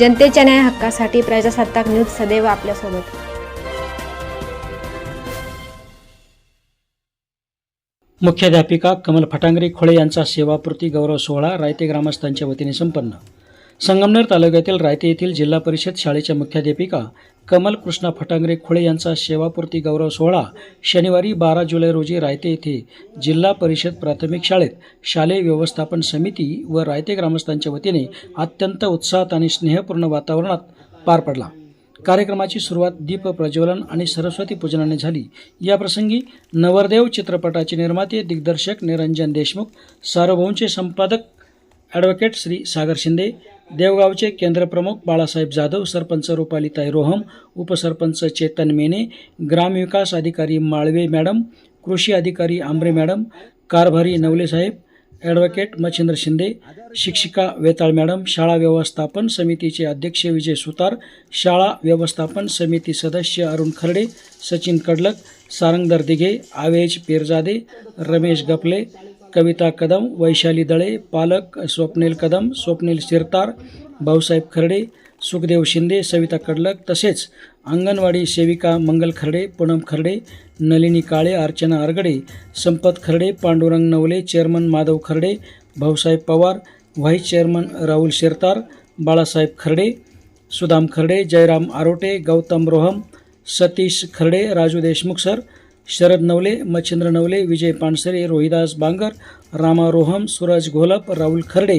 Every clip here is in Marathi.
जनतेच्या न्याय हक्कासाठी प्रजासत्ताक न्यूज सदैव आपल्यासोबत. मुख्याध्यापिका कमल फटांगरे खोळे यांचा सेवापूर्ती गौरव सोहळा रायते ग्रामस्थांच्या वतीने संपन्न. संगमनेर तालुक्यातील रायते येथील जिल्हा परिषद शाळेच्या मुख्याध्यापिका कमल कृष्णा फटांगरे खोळे यांचा सेवापूर्ती गौरव सोहळा शनिवारी बारा जुलै रोजी रायते येथे जिल्हा परिषद प्राथमिक शाळेत शालेय व्यवस्थापन समिती व रायते ग्रामस्थांच्या वतीने अत्यंत उत्साहात आणि स्नेहपूर्ण वातावरणात पार पडला. कार्यक्रमाची सुरुवात दीप प्रज्वलन आणि सरस्वती पूजनाने झाली. याप्रसंगी नवरदेव चित्रपटाचे निर्माते दिग्दर्शक निरंजन देशमुख सार्वभौमचे संपादक ॲडव्होकेट श्री सागर शिंदे देवगावचे केंद्रप्रमुख बाळासाहेब जाधव सरपंच रुपालीताई रोहम उपसरपंच चेतन मेने ग्रामविकास अधिकारी माळवे मॅडम कृषी अधिकारी आंबरे मॅडम कारभारी नवलेसाहेब ॲडव्होकेट मच्छिंद्र शिंदे शिक्षिका वेताळ मॅडम शाळा व्यवस्थापन समितीचे अध्यक्ष विजय सुतार शाळा व्यवस्थापन समिती सदस्य अरुण खर्डे सचिन कडलक सारंगदर दिघे आवेज पेरजादे रमेश गपले कविता कदम वैशाली दळे पालक स्वप्नील कदम स्वप्नील शिरतार भाऊसाहेब खर्डे सुखदेव शिंदे सविता कडलक तसेच अंगणवाडी सेविका मंगल खर्डे पूनम खर्डे Nalini Kale Archana Argade Sampat Kharde Pandurang Navale chairman Madhav Kharde Bhausaheb Pawar vice chairman Rahul Shirtar Balasaheb Kharde Sudam Kharde Jayram Arote Gautam Roham Satish Kharde Raju Deshmukh sir Sharad Navale Machhindra Navale Vijay Pansare Rohidas Bangar Rama Roham Suraj Gholap Rahul Kharde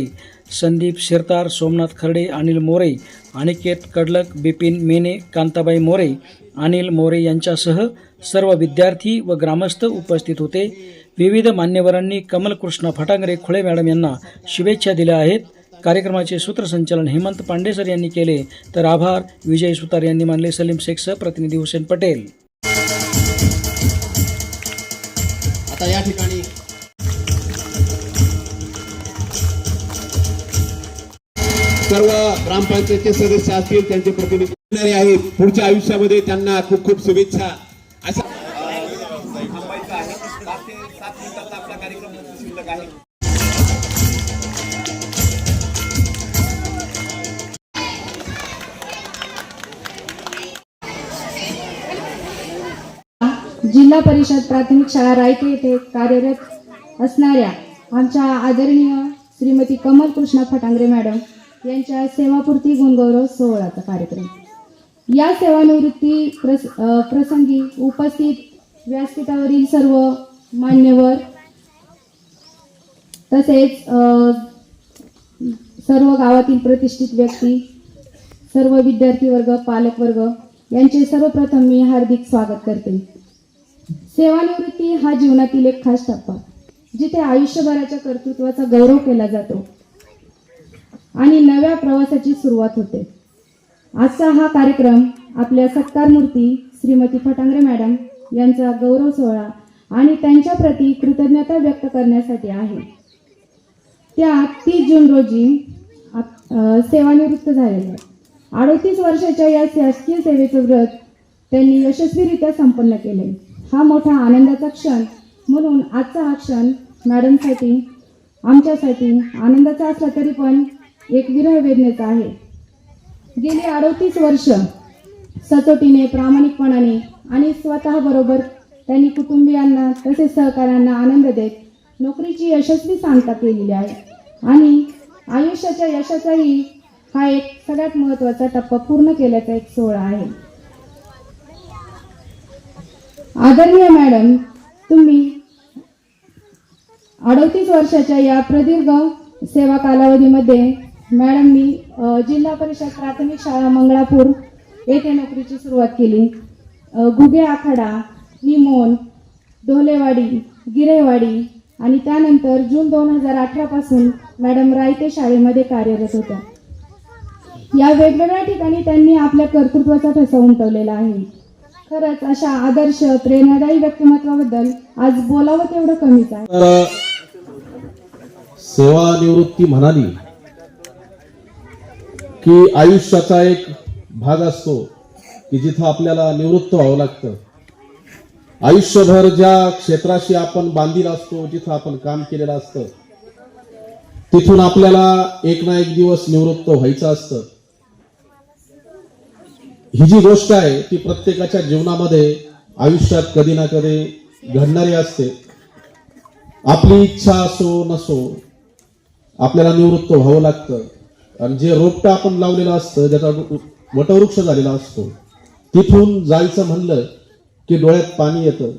Sandeep Shirtar Somnath Kharde Anil More Aniket Kadlak Bipin Mene Kantabai More Anil More यांच्यासह सर्व विद्यार्थी व ग्रामस्थ उपस्थित होते. विविध मान्यवरांनी कमलकृष्ण फटांगरे खुळे मॅडम यांना शुभेच्छा दिल्या आहेत. कार्यक्रमाचे सूत्रसंचालन हेमंत पांडेसर यांनी केले. तर आभार. विजय सुतार यांनी मानले. सलीम शेखसह प्रतिनिधी हुसेन पटेल. आता या ठिकाणी. सर्व ग्रामपंचायतचे सदस्य असतील त्यांचे प्रतिनिधी आहेत. पुढच्या आयुष्यामध्ये त्यांना खूप खूप शुभेच्छा. जिल्हा परिषद प्राथमिक शाळा रायके येथे कार्यरत असणाऱ्या आमच्या आदरणीय श्रीमती कमल कृष्णा फटांगरे मॅडम यांच्या सेवापूर्ती गुणगौरव सोहळ्याचा कार्यक्रम. या सेवानिवृत्ती प्रस प्रसंगी उपस्थित व्यासपीठावरील सर्व मान्यवर तसेच सर्व गावातील प्रतिष्ठित व्यक्ती सर्व विद्यार्थी वर्ग पालकवर्ग यांचे सर्वप्रथम मी हार्दिक स्वागत करते. सेवानिवृत्ती हा जीवनातील एक खास टप्पा जिथे आयुष्यभराच्या कर्तृत्वाचा गौरव केला जातो आणि नव्या प्रवासाची सुरुवात होते. आजचा हा कार्यक्रम आपल्या सत्कार मूर्ती श्रीमती फटांगरे मॅडम यांचा गौरव सोहळा आणि त्यांच्या प्रती कृतज्ञता व्यक्त करण्यासाठी आहे. त्या तीस जून रोजी सेवानिवृत्त झालेल्या अडोतीस वर्षाच्या या शासकीय सेवेचं व्रत त्यांनी यशस्वीरित्या संपन्न केले. हा मोठा आनंदाचा क्षण. म्हणून आजचा हा क्षण मॅडमसाठी आमच्यासाठी आनंदाचा असला तरी पण एक विरह वेदनेचा आहे. गेली अडतीस वर्ष सचोटीने प्रामाणिकपणाने आणि स्वतःबरोबर त्यांनी कुटुंबियांना तसेच सहकाऱ्यांना आनंद देत नोकरीची यशस्वी सांगता केलेली आहे. आणि आयुष्याच्या यशाचाही हा एक सगळ्यात महत्त्वाचा टप्पा पूर्ण केल्याचा एक सोहळा आहे. आदरणीय मॅडम तुम्ही अडतीस वर्षाच्या या प्रदीर्घ सेवा कालावधीमध्ये मॅडमनी मी जिल्हा परिषद प्राथमिक शाळा मंगळापूर येथे नोकरीची सुरुवात केली. गुगे घुगे आखाडा निमोन ढोलेवाडी गिरेवाडी आणि त्यानंतर जून दोन हजार अठरापासून मॅडम रायते शाळेमध्ये कार्यरत होत्या. या वेगवेगळ्या ठिकाणी त्यांनी आपल्या कर्तृत्वाचा ठसा उमटवलेला आहे. खरंच अशा आदर्श प्रेरणादायी व्यक्तिमत्वाबद्दल आज बोलावं तेवढं कमीच आहे. सेवानिवृत्ती म्हणाली की आयुष्याचा एक भाग असतो की जिथं आपल्याला निवृत्त व्हावं लागतं. आयुष्यभर ज्या क्षेत्राशी आपण बांधील असतो जिथं आपण काम केलेलं असतं तिथून आपल्याला एक ना एक दिवस निवृत्त व्हायचं असतं. ही जी गोष्ट आहे ती प्रत्येकाच्या जीवनामध्ये आयुष्यात कधी ना कधी घडणारी असते. आपली इच्छा असो नसो आपल्याला निवृत्त व्हावं लागतं. आणि जे रोपटं आपण लावलेलं असतं ज्याचा वटवृक्ष झालेला असतो तिथून जायचं म्हणलं की डोळ्यात पाणी येतं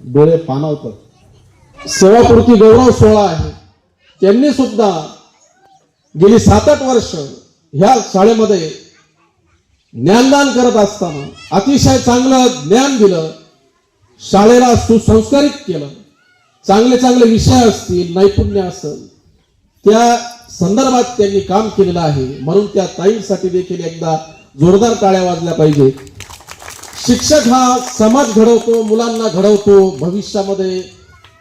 डोळे पानावतात सेवापूर्ती गौरव सोहळा आहे. त्यांनी सुद्धा गेली सात आठ वर्ष ह्या शाळेमध्ये ज्ञानदान करत असताना अतिशय चांगलं ज्ञान दिलं शाळेला सुसंस्कारित केलं चांगले चांगले विषय असतील नैपुण्य असेल त्या संदर्भात त्यांनी काम केलेलं आहे. म्हणून त्या ताईंसाठी देखील एकदा जोरदार टाळ्या वाजल्या पाहिजे शिक्षक हा समाज घडवतो मुलांना घडवतो. भविष्यामध्ये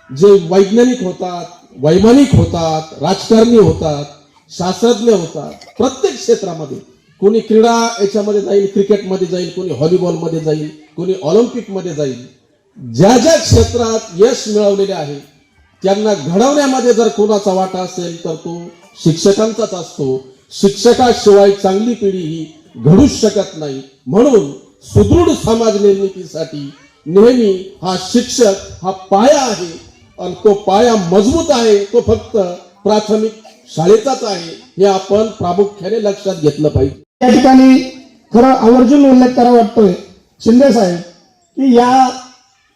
जे वैज्ञानिक होतात वैमानिक होतात राजकारणी होतात शास्त्रज्ञ होतात प्रत्येक क्षेत्रामध्ये कोणी क्रीडा याच्यामध्ये जाईल क्रिकेटमध्ये जाईल कोणी व्हॉलीबॉलमध्ये जाईल कोणी ऑलिम्पिकमध्ये जाईल ज्या ज्या क्षेत्रात यश मिळवलेले आहे त्यांना घडवण्यामध्ये जर कोणाचा वाटा असेल तर तो शिक्षकांचाच असतो. शिक्षकाशिवाय चांगली पिढी ही घडूच शकत नाही. म्हणून सुदृढ समाज निर्मितीसाठी नेहमी हा शिक्षक हा पाया आहे आणि तो पाया मजबूत आहे तो फक्त प्राथमिक शाळेचाच आहे हे आपण प्रामुख्याने लक्षात घेतलं पाहिजे. या ठिकाणी खरं आवर्जून उल्लेख करा वाटतोय. शिंदे साहेब की या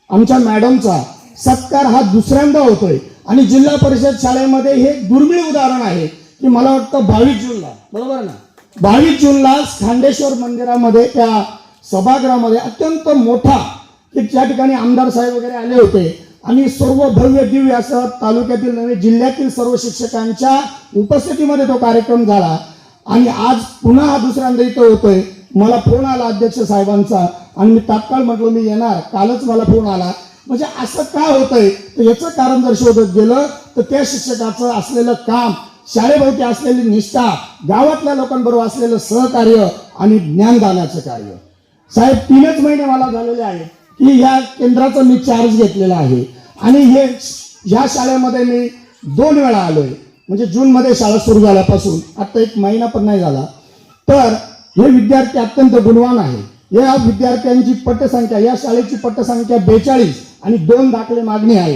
आमच्या मॅडमचा सत्कार हा दुसऱ्यांदा होतोय. आणि जिल्हा परिषद शाळेमध्ये हे दुर्मिळ उदाहरण आहे की मला वाटतं बावीस जूनला बरोबर ना? बावीस जूनला खांडेश्वर मंदिरामध्ये त्या सभागृहामध्ये अत्यंत मोठा की ज्या ठिकाणी आमदार साहेब वगैरे आले होते आणि सर्व भव्य दिव्य असं तालुक्यातील नव्हे जिल्ह्यातील सर्व शिक्षकांच्या उपस्थितीमध्ये तो कार्यक्रम झाला. आणि आज पुन्हा हा दुसऱ्यांदा इथं होतोय. मला फोन आला अध्यक्ष साहेबांचा आणि मी तात्काळ म्हटलं मी येणार. कालच मला फोन आला. म्हणजे असं का होतंय? तर याचं कारण जर शोधत गेलं तर त्या शिक्षकाचं असलेलं काम शाळेभोवती असलेली निष्ठा गावातल्या लोकांबरोबर असलेलं सहकार्य आणि ज्ञानदानाचं कार्य. साहेब तीनच महिने मला झालेले आहेत की या केंद्राचा मी चार्ज घेतलेला आहे. आणि हे ह्या शाळेमध्ये मी दोन वेळा आलोय. म्हणजे जूनमध्ये शाळा सुरू झाल्यापासून आता एक महिना पण नाही झाला. तर हे विद्यार्थी अत्यंत गुणवान आहे. या विद्यार्थ्यांची पटसंख्या या शाळेची पटसंख्या बेचाळीस आणि दोन दाखले मागणी आहे.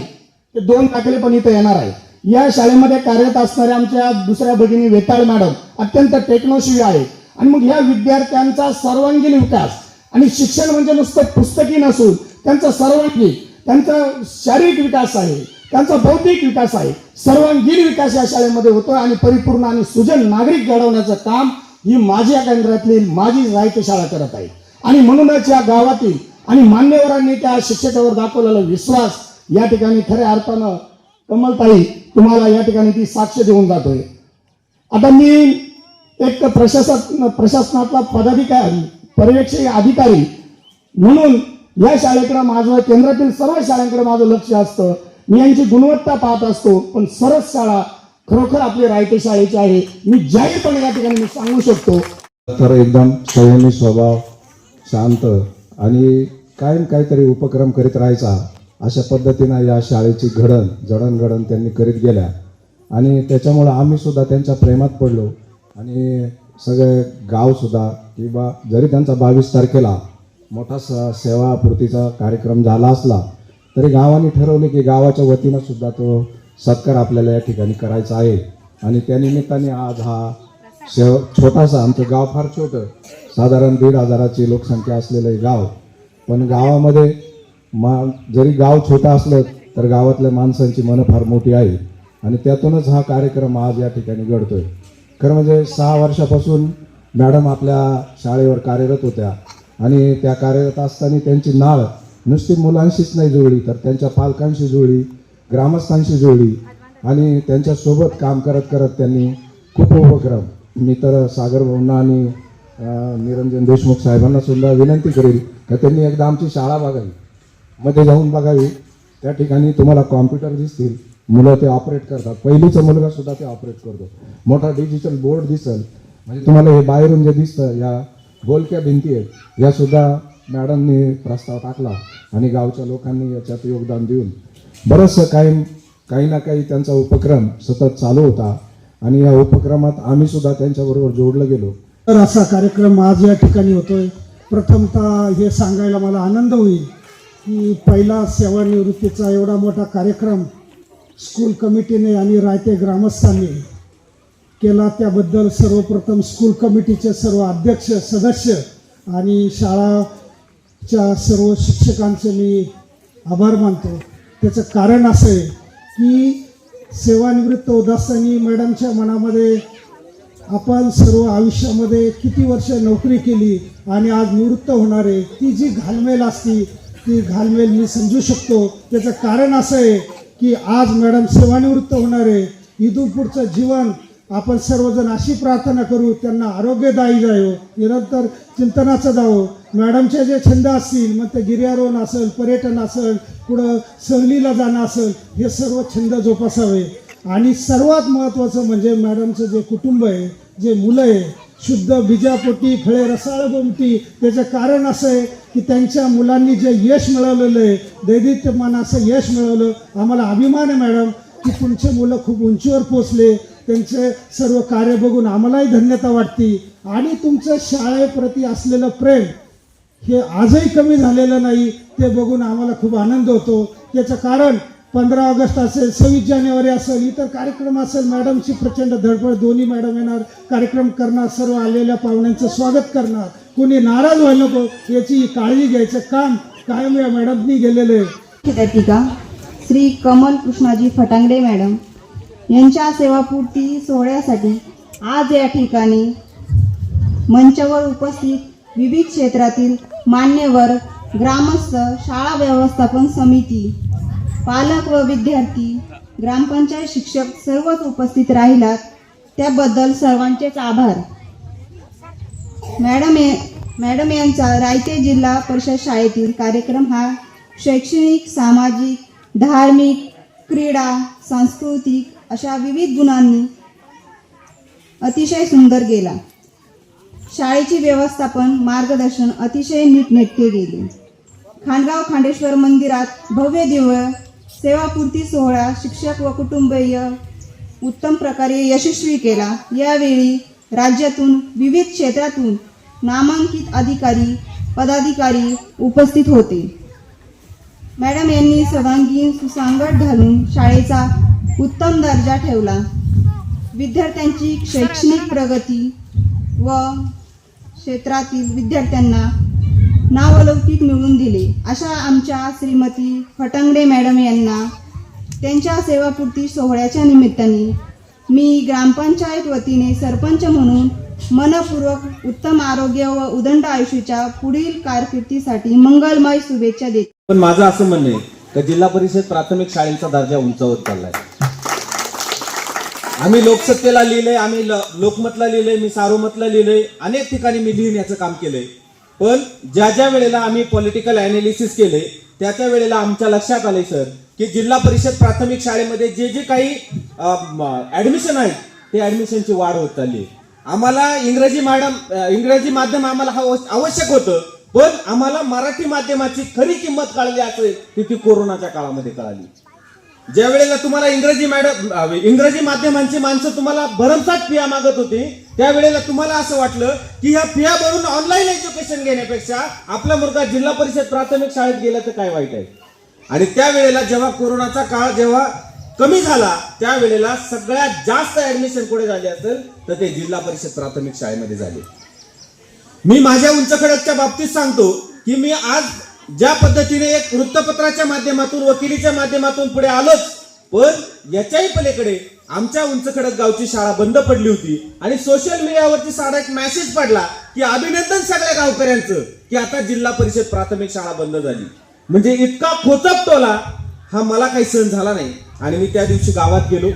ते दोन दाखले पण इथं येणार आहे या शाळेमध्ये कार्यरत असणाऱ्या आमच्या दुसऱ्या भगिनी वेताळ मॅडम अत्यंत टेक्नोशिवी आहे आणि मग या विद्यार्थ्यांचा सर्वांगीण विकास आणि शिक्षण म्हणजे नुसतं पुस्तकी नसून त्यांचा सर्वांगीण त्यांचा शारीरिक विकास आहे. त्यांचा बौद्धिक विकास आहे. सर्वांगीण विकास या शाळेमध्ये होतो आणि परिपूर्ण आणि सुजन नागरिक घडवण्याचं काम ही माझ्या केंद्रातली माझी साहित्य शाळा करत आहे. आणि म्हणूनच या गावातील आणि मान्यवरांनी त्या शिक्षकावर दाखवलेला विश्वास या ठिकाणी खऱ्या अर्थानं कमलताई तुम्हाला या ठिकाणी ती साक्ष देऊन जातोय. आता मी एक प्रशासन प्रशासनातला पदाधिकारी पर्यवेक्षक अधिकारी म्हणून या शाळेकडे माझं केंद्रातील सर्व शाळांकडे माझं लक्ष असतं. मी यांची गुणवत्ता पाहत असतो पण सरस शाळा खरोखर आपली रायते शाळेची आहे. मी जाहीरपणे या ठिकाणी मी सांगू शकतो. तर एकदम संयमी स्वभाव शांत आणि कायम काहीतरी उपक्रम करीत राहायचा अशा पद्धतीनं या शाळेची घडण जडणघडण त्यांनी करीत गेल्या. आणि त्याच्यामुळं आम्ही सुद्धा त्यांच्या प्रेमात पडलो. आणि सगळे गावसुद्धा किंवा जरी त्यांचा बावीस तारखेला मोठा स सेवापूर्तीचा कार्यक्रम झाला असला तरी गावाने ठरवले की गावाच्या वतीनं सुद्धा तो सत्कार आपल्याला या ठिकाणी करायचा आहे. आणि त्या निमित्ताने आज हा शेव छोटासा आमचं गाव फार छोटं साधारण दीड हजाराची लोकसंख्या असलेलं हे गाव. पण गावामध्ये मा जरी गाव छोटं असलं तर गावातल्या माणसांची मनं फार मोठी आहे. आणि त्यातूनच हा कार्यक्रम आज या ठिकाणी घडतो आहे खरं म्हणजे सहा वर्षापासून मॅडम आपल्या शाळेवर कार्यरत होत्या. आणि त्या कार्यरत असताना त्यांची नाळ नुसती मुलांशीच नाही जुळली तर त्यांच्या पालकांशी जुळली ग्रामस्थांशी जुळली आणि त्यांच्यासोबत काम करत करत त्यांनी खूप उपक्रम. मी तर सागर भाऊंना आणि निरंजन देशमुख साहेबांना सुद्धा विनंती करेल का त्यांनी एकदा आमची शाळा बघावी. मध्ये जाऊन बघावी. त्या ठिकाणी तुम्हाला कॉम्प्युटर दिसतील. मुलं ते ऑपरेट करतात. पहिलीचा मुलगा सुद्धा ते ऑपरेट करतो. मोठा डिजिटल बोर्ड दिसल. म्हणजे तुम्हाला हे बाहेरून जे दिसतं या बोलक्या भिंती आहेत या सुद्धा मॅडमनी प्रस्ताव टाकला आणि गावच्या लोकांनी याच्यात योगदान देऊन बरंचसं काही काही ना काही त्यांचा उपक्रम सतत चालू होता. आणि या उपक्रमात आम्ही सुद्धा त्यांच्याबरोबर जोडलं गेलो. तर असा कार्यक्रम आज या ठिकाणी होतोय. प्रथमतः हे सांगायला मला आनंद होईल की पहिला सेवानिवृत्तीचा एवढा मोठा कार्यक्रम स्कूल कमिटीने आणि रायते ग्रामस्थांनी केला. त्याबद्दल सर्वप्रथम स्कूल कमिटीचे सर्व अध्यक्ष सदस्य आणि शाळा च्या सर्व शिक्षकांचे मी आभार मानतो. त्याचं कारण असं आहे की सेवानिवृत्त उदासानी मॅडमच्या मनामध्ये आपण सर्व आयुष्यामध्ये किती वर्ष नोकरी केली आणि आज निवृत्त होणार आहे ती जी घालमेल असती ती घालमेल मी समजू शकतो. त्याचं कारण असं आहे की आज मॅडम सेवानिवृत्त होणार आहे. इथून जीवन आपण सर्वजण अशी प्रार्थना करू त्यांना आरोग्यदायी जावं निरंतर चिंतनाचं जावं. मॅडमचे जे छंद असतील मग ते गिर्यारोहण असेल पर्यटन असेल पुढं सहलीला जाणं असेल हे सर्व छंद जोपासावे. आणि सर्वात महत्त्वाचं म्हणजे मॅडमचं जे कुटुंब आहे जे मुलं आहे शुद्ध बिजापोटी फळे रसाळ गोमटी त्याचं कारण असं आहे की त्यांच्या मुलांनी जे यश मिळवलेलं आहे दैदित्यमान असं यश मिळवलं आम्हाला अभिमान आहे मॅडम की तुमचे मुलं खूप उंचीवर पोचले त्यांचे सर्व कार्य बघून आम्हालाही धन्यता वाटते. आणि तुमचं शाळेप्रती असलेलं प्रेम हे आजही कमी झालेलं नाही ते बघून आम्हाला खूप आनंद होतो. याचं कारण पंधरा ऑगस्ट असेल सव्वीस जानेवारी असेल इतर कार्यक्रम असेल मॅडमची प्रचंड धडपड दोन्ही मॅडम येणार कार्यक्रम करणार सर्व आलेल्या पाहुण्यांचं स्वागत करणार. कोणी नाराज व्हायला नको याची काळजी घ्यायचं काम कायम या मॅडमनी गेलेलं आहे. श्री कमल कृष्णाजी फटांगडे मॅडम. यांच्या सेवापूर्ती सोहळ्यासाठी आज या ठिकाणी मंचावर उपस्थित विविध क्षेत्रातील मान्यवर ग्रामस्थ शाळा व्यवस्थापन समिती पालक व विद्यार्थी ग्रामपंचायत शिक्षक सर्वच उपस्थित राहिलात. त्याबद्दल सर्वांचेच आभार. मॅडम मॅडम यांचा रायते जिल्हा परिषद शाळेतील कार्यक्रम हा शैक्षणिक सामाजिक धार्मिक क्रीडा सांस्कृतिक अशा विविध गुणांनी अतिशय सुंदर गेला. शाळेची व्यवस्थापन मार्गदर्शन अतिशय नीटनेटके गेले. खांडगाव खांडेश्वर मंदिरात भव्य देवळ सेवापूर्ती सोहळा शिक्षक व कुटुंबीय उत्तम प्रकारे यशस्वी केला. यावेळी राज्यातून विविध क्षेत्रातून नामांकित अधिकारी पदाधिकारी उपस्थित होते. मॅडम यांनी सर्वांगीण सुसंगत घालून शाळेचा उत्तम दर्जा ठेवला. विद्यार्थ्यांची शैक्षणिक प्रगती व क्षेत्रातील विद्यार्थ्यांना नावलौकिक मिळवून दिले. अशा आमच्या श्रीमती फटंगडे मॅडम यांना त्यांच्या सेवापूर्ती सोहळ्याच्या निमित्ताने मी ग्रामपंचायत वतीने सरपंच म्हणून मनपूर्वक उत्तम आरोग्य व उदंड आयुष्याच्या पुढील कारकिर्दीसाठी मंगलमय शुभेच्छा देते. पण माझं असं म्हणणं आहे का जिल्हा परिषद प्राथमिक शाळेचा दर्जा उंचावत चाललाय. आम्ही लोकसत्तेला लिहिलंय आम्ही ल- लोकमतला लिहिलंय मी सारोमतला लिहिलंय. अनेक ठिकाणी मी लिहिण्याचं काम केलंय. पण ज्या ज्या वेळेला आम्ही पॉलिटिकल अनालिसिस केले त्या त्या वेळेला आमच्या लक्षात आले सर की जिल्हा परिषद प्राथमिक शाळेमध्ये जे जे काही ऍडमिशन आहेत ते ऍडमिशनची वाढ होत चालली आम्हाला इंग्रजी मॅडम इंग्रजी माध्यम आम्हाला आवश्यक होतं पण आम्हाला मराठी माध्यमाची खरी किंमत कळली असेल ती ती कोरोनाच्या काळामध्ये कळाली. ज्या वेळेला तुम्हाला इंग्रजी मॅडम इंग्रजी माध्यमांची माणसं तुम्हाला भरमसाठ फिया मागत होती त्यावेळेला तुम्हाला असं वाटलं की ह्या फिया भरून ऑनलाईन एज्युकेशन घेण्यापेक्षा आपला मुलगा जिल्हा परिषद प्राथमिक शाळेत गेला तर काय वाईट आहे? आणि त्यावेळेला जेव्हा कोरोनाचा काळ जेव्हा कमी झाला त्यावेळेला सगळ्यात जास्त ऍडमिशन कुठे झाले असेल? तर ते जिल्हा परिषद प्राथमिक शाळेमध्ये झाले. मी माझ्या उंच खडकच्या बाबतीत सांगतो की मी आज ज्या पद्धतीने एक वृत्तपत्राच्या माध्यमातून वकिलीच्या माध्यमातून पुढे आलोच पण याच्याही पलीकडे आमच्या उंच खडक गावची शाळा बंद पडली होती आणि सोशल मीडियावरती साधा एक मेसेज पडला की अभिनंदन सगळ्या गावकऱ्यांचं की आता जिल्हा परिषद प्राथमिक शाळा बंद झाली. म्हणजे इतका खोचक टोला हा मला काही सहन झाला नाही. आणि मी त्या दिवशी गावात गेलो.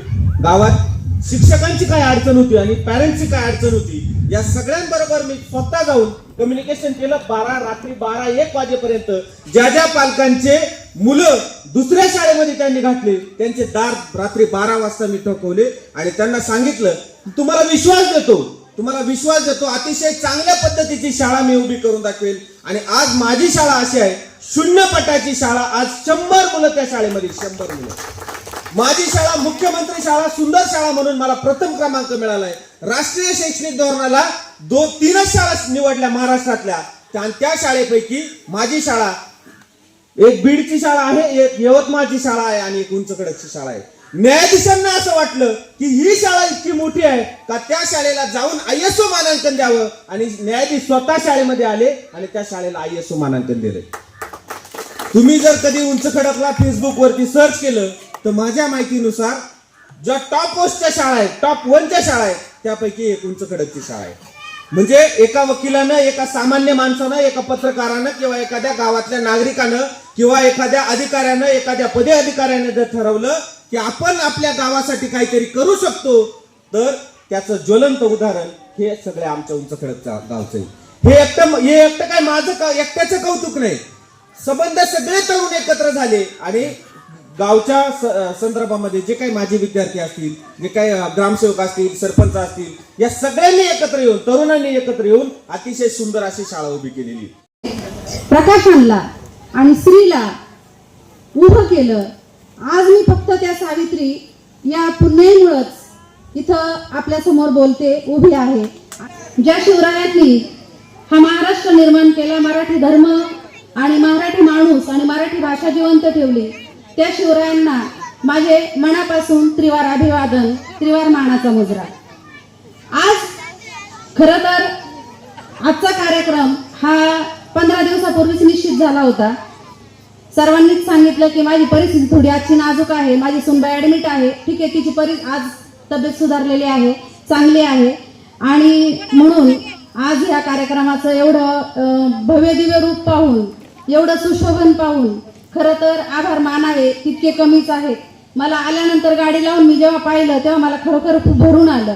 गावात शिक्षकांची काय अडचण होती आणि पॅरेंट्सची काय अडचण होती या सगळ्यांबरोबर मी स्वतः जाऊन कम्युनिकेशन केलं बारा रात्री बारा एक वाजेपर्यंत. ज्या ज्या पालकांचे मुलं दुसऱ्या शाळेमध्ये त्यांनी घातले त्यांचे दार रात्री बारा वाजता मी ठोकवले आणि त्यांना सांगितलं तुम्हाला विश्वास देतो तुम्हाला विश्वास देतो अतिशय चांगल्या पद्धतीची शाळा मी उभी करून दाखवेल. आणि आज माझी शाळा अशी आहे शून्य पटाची शाळा आज शंभर मुलं त्या शाळेमध्ये शंभर मुलं. माझी शाळा मुख्यमंत्री शाळा सुंदर शाळा म्हणून मला प्रथम क्रमांक मिळालाय. राष्ट्रीय शैक्षणिक धोरणाला दोन तीनच शाळा निवडल्या महाराष्ट्रातल्या. त्या त्या शाळेपैकी माझी शाळा एक बीडची शाळा आहे एक यवतमाळची शाळा आहे आणि एक उंचकडची शाळा आहे. न्यायाधीशांना असं वाटलं की ही शाळा इतकी मोठी आहे का त्या शाळेला जाऊन आयएसओ मानांकन द्यावं? आणि न्यायाधीश स्वतः शाळेमध्ये आले आणि त्या शाळेला आयएसओ मानांकन दिले. तुम्ही जर कधी उंच खडकला फेसबुक वरती सर्च केलं तर माझ्या माहितीनुसार ज्या टॉप पोस्टच्या शाळा आहेत टॉप वनच्या शाळा आहेत त्यापैकी एक उंच खडकची शाळा आहे म्हणजे एका वकिलानं एका सामान्य माणसानं एका पत्रकारानं किंवा एखाद्या गावातल्या नागरिकानं किंवा एखाद्या अधिकाऱ्यानं एखाद्या पदे अधिकाऱ्यानं जर ठरवलं की आपण आपल्या गावासाठी काहीतरी करू शकतो तर त्याचं ज्वलंत उदाहरण हे सगळे आमच्या उंच खडकच्या गावचं आहे. हे एकटं हे एकटं काय माझं का एकट्याचं कौतुक नाही संबंध सगळे तरुण एकत्र झाले आणि गावच्या स- संदर्भामध्ये जे काही माझे विद्यार्थी असतील जे काही ग्रामसेवक असतील सरपंच असतील या सगळ्यांनी एकत्र येऊन तरुणांनी एकत्र येऊन अतिशय सुंदर अशी शाळा उभी केलेली आहे. आणि स्त्रीला उभं केलं आज मी फक्त त्या सावित्री या पुण्यामुळंच इथं आपल्यासमोर बोलते उभी आहे ज्या शिवरायांनी हा महाराष्ट्र निर्माण केला मराठी धर्म आणि मराठी माणूस आणि मराठी भाषा जिवंत ठेवली त्या शिवरायांना माझे मनापासून त्रिवार अभिवादन त्रिवार मानाचा मुजरा. आज खरं तर आजचा कार्यक्रम हा पंधरा दिवसापूर्वीच निश्चित झाला होता. सर्वांनीच सांगितलं की माझी परिस्थिती थोडी आजची नाजूक आहे माझी सुनबाई ऍडमिट आहे. ठीक आहे तिची परि आज तब्येत सुधारलेली आहे चांगली आहे. आणि म्हणून आज या कार्यक्रमाचं एवढं भव्य दिव्य रूप पाहून एवढं सुशोभन पाहून खरं तर आभार मानावे तितके कमीच आहेत मला आल्यानंतर गाडी लावून मी जेव्हा पाहिलं तेव्हा मला खरोखर खूप भरून आलं.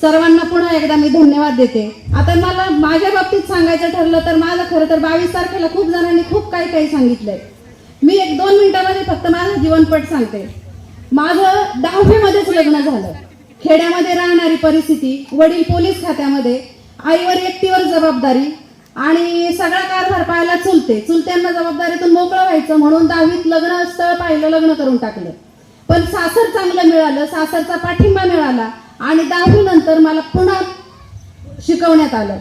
सर्वांना पुन्हा एकदा मी धन्यवाद देते. आता मला माझ्या बाबतीत सांगायचं ठरलं तर माझं खरं तर बावीस तारखेला खूप जणांनी खूप काही काही सांगितलंय. मी एक दोन मिनिटामध्ये फक्त माझं जीवनपट सांगते. माझं दहावीमध्येच लग्न झालं. खेड्यामध्ये राहणारी परिस्थिती वडील पोलीस खात्यामध्ये आईवर एकटीवर जबाबदारी आणि सगळा कारभार पाहायला चुलते. चुलत्यांना जबाबदारीतून मोकळं व्हायचं म्हणून दहावीत लग्न स्थळ पाहिलं लग्न करून टाकलं. पण सासर चांगलं मिळालं सासरचा पाठिंबा मिळाला आणि दहावी नंतर मला पुन्हा शिकवण्यात आलं.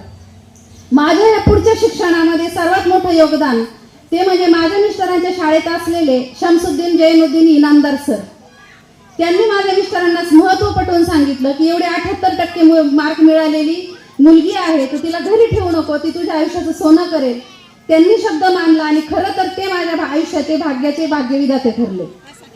माझ्या या पुढच्या शिक्षणामध्ये सर्वात मोठं योगदान ते म्हणजे माझ्या मिस्टरांच्या शाळेत असलेले शमसुद्दीन जैनुद्दीन इनामदार सर. त्यांनी माझ्या मिस्टरांना महत्त्व पटवून सांगितलं की एवढे अठ्याहत्तर टक्के मार्क मिळालेली मुलगी आहे तर तिला घरी ठेवू नको ती तुझ्या आयुष्याचं सोनं करेल. त्यांनी शब्द मानला आणि खरं तर ते माझ्या आयुष्याचे भाग्याचे भाग्यविधाते ठरले.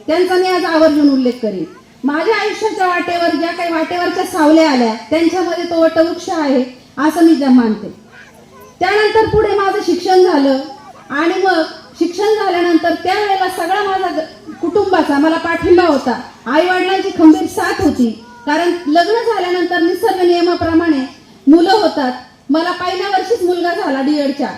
त्यांचा मी आज आवर्जून उल्लेख करीन. माझ्या आयुष्याच्या वाटेवर ज्या काही वाटेवरच्या सावल्या आल्या त्यांच्यामध्ये तो वटवृक्ष आहे असं मी मानते. त्यानंतर पुढे माझं शिक्षण झालं आणि मग शिक्षण झाल्यानंतर त्यावेळेला सगळा माझा कुटुंबाचा मला पाठिंबा होता. आई वडिलांची खंबीर साथ होती. कारण लग्न झाल्यानंतर निसर्ग नियमाप्रमाणे मुलं होतात. मला पहिल्या वर्षीच मुलगा झाला डीएडच्या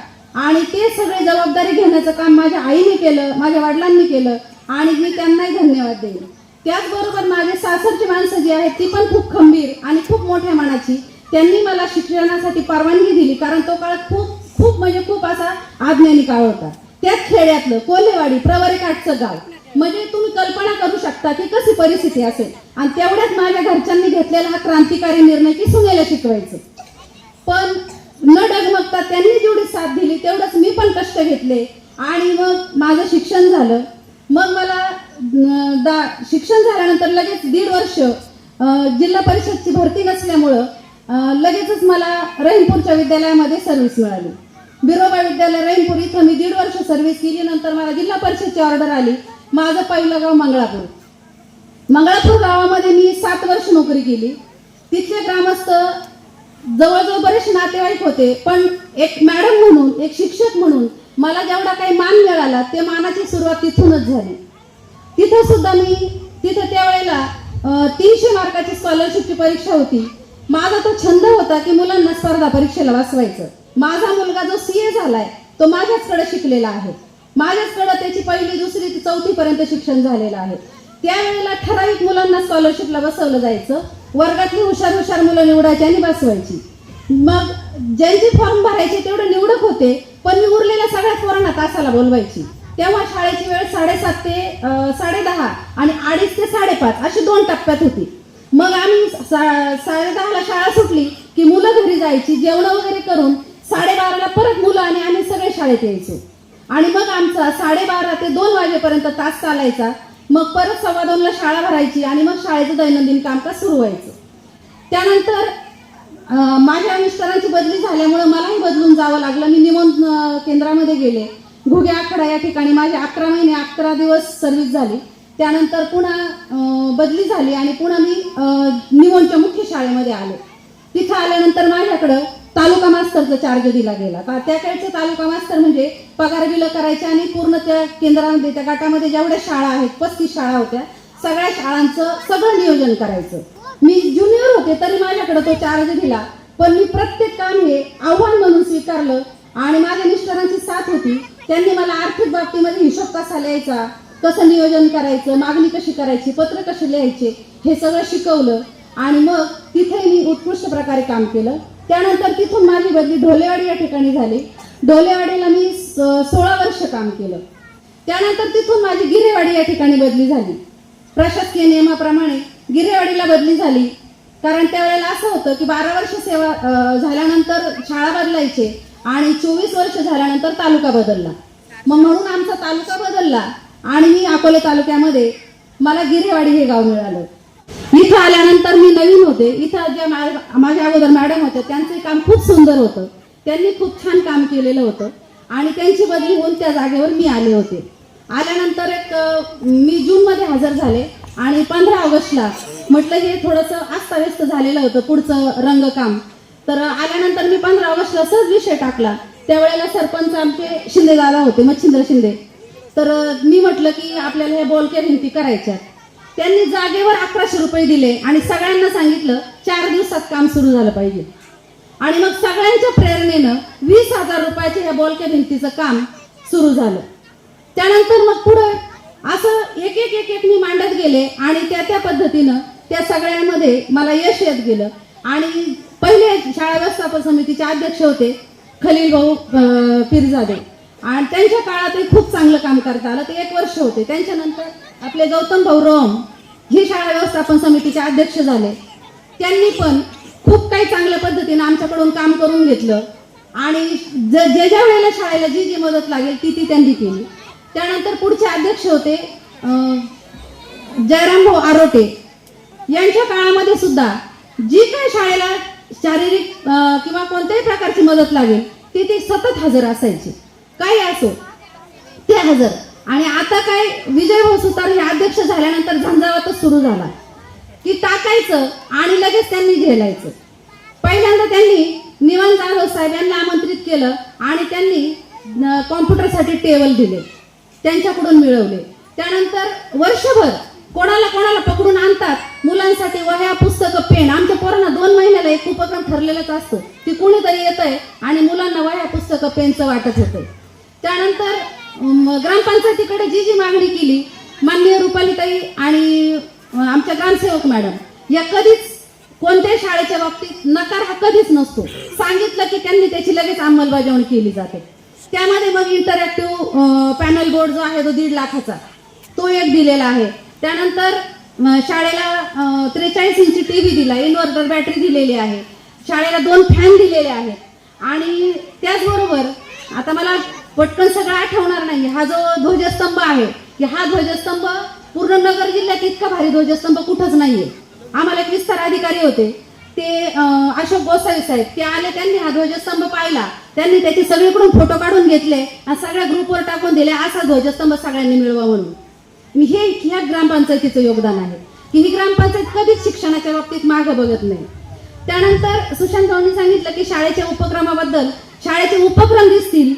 आणि ते सगळे जबाबदारी घेण्याचं काम माझ्या आईने केलं माझ्या वडिलांनी केलं आणि मी त्यांनाही धन्यवाद देईन. त्याचबरोबर माझे सासरची माणसं जी आहेत ती पण खूप खंबीर आणि खूप मोठ्या मनाची. त्यांनी मला शिक्षणासाठी परवानगी दिली कारण तो काळ खूप खूप म्हणजे खूप असा आज्ञानी काळ होता. त्याच खेड्यातलं कोल्हेवाडी प्रवरेकाठचं गाव. म्हणजे तुम्ही कल्पना करू शकता की कशी परिस्थिती असेल. आणि तेवढ्याच माझ्या घरच्यांनी घेतलेला हा क्रांतिकारी निर्णय की सुनेला शिकवायचं. पण न डगमगता त्यांनी जेवढी साथ दिली तेवढंच मी पण कष्ट घेतले. आणि मग माझं शिक्षण झालं. मग मला दा शिक्षण झाल्यानंतर लगेच दीड वर्ष जिल्हा परिषदची भरती नसल्यामुळं लगेचच मला रहीमपूरच्या विद्यालयामध्ये सर्व्हिस मिळाली. बिरोबा विद्यालय रहीमपूर इथं मी दीड वर्ष सर्व्हिस केली. नंतर मला जिल्हा परिषदची ऑर्डर आली. माझं पहिलं गाव मंगळापूर. मंगळापूर गावामध्ये मी सात वर्ष नोकरी केली. तिथले ग्रामस्थ जवळजवळ बरेचसे नातेवाईक होते पण एक मॅडम म्हणून एक शिक्षक म्हणून मला जेवढा काही मान मिळाला ते मानाची सुरुवात तिथूनच झाली. तिथं सुद्धा मी तिथं त्यावेळेला तीनशे मार्काची स्कॉलरशिपची परीक्षा होती. माझा तो छंद होता की मुलांना स्पर्धा परीक्षेला बसवायचं. माझा मुलगा जो सी ए झालाय तो माझ्याचकडे शिकलेला आहे. माझ्याचकडे त्याची पहिली दुसरी ते चौथीपर्यंत शिक्षण झालेलं आहे. त्यावेळेला ठराविक मुलांना स्कॉलरशिपला बसवलं जायचं. वर्गातली हुशार हुशार मुलं निवडायची आणि बसवायची. मग ज्यांचे फॉर्म भरायचे तेवढे निवडक होते पण मी उरलेल्या सगळ्या पोरांना तासाला बोलवायची. तेव्हा शाळेची वेळ साडेसात ते साडेदहा आणि अडीच ते साडेपाच अशी दोन टप्प्यात होती. मग आम्ही साडेदहाला शाळा सुटली की मुलं घरी जायची जेवण वगैरे करून साडेबाराला परत मुलं आणि आम्ही सगळे शाळेत यायचो. आणि मग आमचा साडेबारा ते दोन वाजेपर्यंत तास चालायचा. मग परत सव्वा दोनला शाळा भरायची आणि मग शाळेचं दैनंदिन कामकाज सुरू व्हायचं. त्यानंतर माझ्या मिस्टरांची बदली झाल्यामुळे मलाही बदलून जावं लागलं. मी निमंत्रण केंद्रामध्ये गेले. घुगे आखडा या ठिकाणी माझे अकरा महिने अकरा दिवस सर्व्हिस झाली. त्यानंतर पुन्हा बदली झाली आणि पुन्हा मी निमोनच्या मुख्य शाळेमध्ये आले. तिथं आल्यानंतर माझ्याकडं तालुका मास्तरचा चार्ज दिला गेला का त्या काळचं तालुका मास्तर म्हणजे पगार बिलं करायचे आणि पूर्ण त्या केंद्रामध्ये त्या गटामध्ये जेवढ्या शाळा आहेत पस्तीस शाळा होत्या सगळ्या शाळांचं सगळं नियोजन करायचं. मी ज्युनियर होते तरी माझ्याकडे तो चार्ज दिला पण मी प्रत्येक काम हे आव्हान म्हणून स्वीकारलं आणि माझ्या मिस्टरांची साथ होती. त्यांनी मला आर्थिक बाबतीमध्ये हिशोब कसा लिहायचा कसं नियोजन करायचं मागणी कशी करायची पत्र कसे लिहायचे हे सगळं शिकवलं. आणि मग तिथे मी उत्कृष्ट प्रकारे काम केलं. त्यानंतर तिथून माझी बदली ढोलेवाडी या ठिकाणी झाली. ढोलेवाडीला मी सोळा वर्ष काम केलं. त्यानंतर तिथून माझी गिरेवाडी या ठिकाणी बदली झाली. प्रशासकीय नियमाप्रमाणे गिरेवाडीला बदली झाली. कारण त्यावेळेला असं होतं की बारा वर्ष सेवा झाल्यानंतर शाळा बदलायचे आणि चोवीस वर्ष झाल्यानंतर तालुका बदलला. मग म्हणून आमचा तालुका बदलला आणि मी अकोले तालुक्यामध्ये मला गिरेवाडी हे गाव मिळालं. इथं आल्यानंतर मी नवीन होते. इथं ज्या माझ्या अगोदर मॅडम होत्या त्यांचं काम खूप सुंदर होतं. त्यांनी खूप छान काम केलेलं होतं. आणि त्यांची बदली होऊन त्या जागेवर मी आले होते. आल्यानंतर एक मी जूनमध्ये हजर झाले. आणि पंधरा ऑगस्टला म्हटलं हे थोडंसं अस्ताव्यस्त झालेलं होतं पुढचं रंगकाम. तर आल्यानंतर मी पंधरा ऑगस्टला सहज विषय टाकला. त्यावेळेला सरपंच आमचे शिंदे दादा होते मच्छिंद्र शिंदे. तर मी म्हटलं की आपल्याला हे बोलक्या भिंती करायच्या त्यांनी जागेवर अकराशे रुपये दिले आणि सगळ्यांना सांगितलं चार दिवसात काम सुरू झालं पाहिजे. आणि मग सगळ्यांच्या प्रेरणेनं वीस हजार रुपयाच्या ह्या बोलक्या भिंतीचं काम सुरू झालं. त्यानंतर मग पुढे असं एक एक एक एक मी मांडत गेले आणि त्या त्या पद्धतीनं त्या सगळ्यांमध्ये मला यश येत गेलं. आणि पहिले शाळा व्यवस्थापन समितीचे अध्यक्ष होते खलील भाऊ पिरजादे. आणि त्यांच्या काळातही खूप चांगलं काम करता आलं. ते एक वर्ष होते. त्यांच्यानंतर आपले गौतम भाऊ रोम हे शाळा व्यवस्थापन समितीचे अध्यक्ष झाले. त्यांनी पण खूप काही चांगल्या पद्धतीने आमच्याकडून काम करून घेतलं. आणि ज- जे ज्या वेळेला शाळेला जी जी मदत लागेल ती ती त्यांनी केली. त्यानंतर पुढचे अध्यक्ष होते अं, जयराम भाऊ आरोटे. यांच्या काळामध्ये सुद्धा जी काही शाळेला शारीरिक किंवा कोणत्याही प्रकारची मदत लागेल ती ती सतत हजर असायची. काही असो ते हजर. आणि आता काय विजय भाऊ सुतार हे अध्यक्ष झाल्यानंतर झंझावातच सुरू झाला. की टाकायचं आणि लगेच त्यांनी झेलायचं पहिल्यांदा त्यांनी निवान जाधव हो साहेब यांना आमंत्रित केलं आणि त्यांनी कॉम्प्युटरसाठी टेबल दिले. त्यांच्याकडून मिळवले. त्यानंतर वर्षभर कोणाला कोणाला पकडून आणतात मुलांसाठी वह्या पुस्तकं पेन आमच्या पोरांना दोन महिन्याला एक उपक्रम ठरलेलाच असतो. की कुणीतरी येत आहे आणि मुलांना वह्या पुस्तकं पेनचं वाटत होतं त्यानंतर ग्रामपंचायतीकडे जी जी मागणी केली माननीय रुपालीताई आणि आमच्या ग्रामसेवक मॅडम या कधीच कोणत्याही शाळेच्या बाबतीत नकार हा कधीच नसतो. सांगितलं की त्यांनी त्याची लगेच अंमलबजावणी केली जाते. त्यामध्ये मग इंटरॅक्टिव्ह पॅनल बोर्ड जो आहे तो दीड लाखाचा तो एक दिलेला आहे. त्यानंतर शाळेला त्रेचाळीस इंची टी व्ही दिला इन्व्हर्टर बॅटरी दिलेली आहे. शाळेला दोन फॅन दिलेले आहेत. आणि त्याचबरोबर आता मला पटकन सगळं आठवणार नाही. हा जो ध्वजस्तंभ आहे की हा ध्वजस्तंभ पूर्ण नगर जिल्ह्यात इतका भारी ध्वजस्तंभ कुठंच नाहीये. आम्हाला एक विस्तार अधिकारी होते. ते अशोक गोसावी साहेब ते आले त्यांनी हा ध्वजस्तंभ पाहिला. त्यांनी त्याचे सगळीकडून फोटो काढून घेतले आणि सगळ्या ग्रुपवर टाकून दिले असा ध्वजस्तंभ सगळ्यांनी मिळवा म्हणून. हे ह्या ग्रामपंचायतीचं योगदान आहे. की ही ग्रामपंचायत कधीच शिक्षणाच्या बाबतीत मागं बघत नाही. त्यानंतर सुशांत भाऊंनी सांगितलं की शाळेच्या उपक्रमाबद्दल शाळेचे उपक्रम दिसतील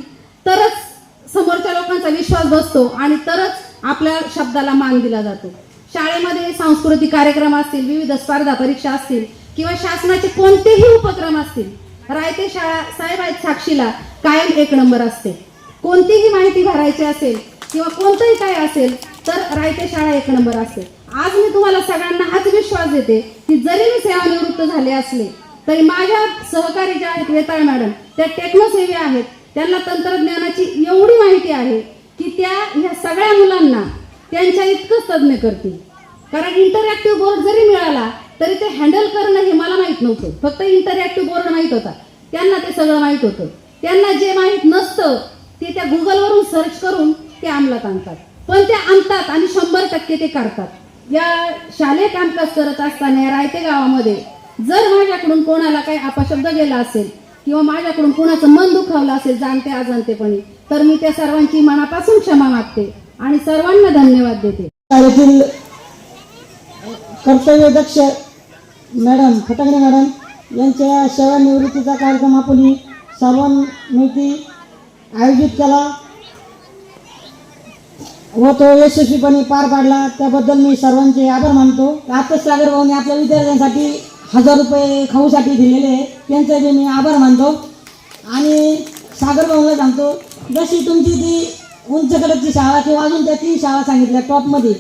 तरच समोरच्या लोकांचा विश्वास बसतो आणि तरच आपल्या शब्दाला मान दिला जातो. शाळेमध्ये सांस्कृतिक कार्यक्रम असतील विविध स्पर्धा परीक्षा असतील किंवा शासनाचे कोणतेही उपक्रम असतील रायते शाळा साहेब आहेत साक्षीला कायम एक नंबर असते. कोणतीही माहिती भरायची असेल किंवा कोणतंही काय असेल तर रायते शाळा एक नंबर असते. आज मी तुम्हाला सगळ्यांना हाच विश्वास देते की जरी मी सेवानिवृत्त झाले असले तरी माझ्या सहकारी ज्या आहेत वेताळ मॅडम त्या टेक्नोसेवी आहेत. त्यांना तंत्रज्ञानाची एवढी माहिती आहे की त्या ह्या सगळ्या मुलांना त्यांच्या इतकंच तज्ज्ञ करतील. कारण इंटरॅक्टिव्ह बोर्ड जरी मिळाला तरी ते हँडल करणं हे मला माहीत नव्हतं. फक्त इंटरॅक्टिव्ह बोर्ड माहीत होता. त्यांना ते सगळं माहीत होतं. त्यांना जे माहीत नसतं ते त्या गुगलवरून सर्च करून ते अंमलात आणतात. पण ते आणतात आणि शंभर टक्के ते करतात. या शालेय कामकाज करत असताना रायते गावामध्ये जर माझ्याकडून कोणाला काही अपशब्द गेला असेल किंवा माझ्याकडून कुणाचं मन दुखावलं असेल जाणते अजाणतेपणे तर मी त्या सर्वांची मनापासून क्षमा मागते आणि सर्वांना धन्यवाद देते. शाळेतील कर्तव्यदक्ष मॅडम फटाकडे मॅडम यांच्या सेवानिवृत्तीचा कार्यक्रम आपण सर्वांनी आयोजित केला. व तो यशस्वीपणे पार पाडला. त्याबद्दल मी सर्वांचे आभार मानतो. आताच सागर भाऊने आपल्या विद्यार्थ्यांसाठी हजार रुपये खाऊसाठी दिलेले आहे त्यांचे बी मी आभार मानतो. आणि सागर भाऊला सांगतो जशी तुमची ती उंचकडची शाळा किंवा अजून त्या तीन शाळा सांगितल्या टॉपमध्ये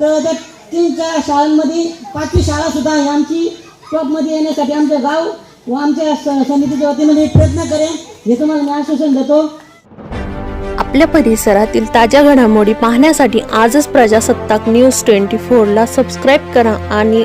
तर त्या तीन चार शाळांमध्ये पाचवी शाळा सुद्धा आहे आमची. टॉपमध्ये येण्यासाठी आमचं गाव व आमच्या स- समितीच्या वतीने मी प्रयत्न करेन. हे तुम्हाला मी आश्वासन देतो. आपल्या परिसरातील ताज्या घडामोडी पाहण्यासाठी आजच प्रजासत्ताक न्यूज ट्वेंटी फोरला सबस्क्राईब करा आणि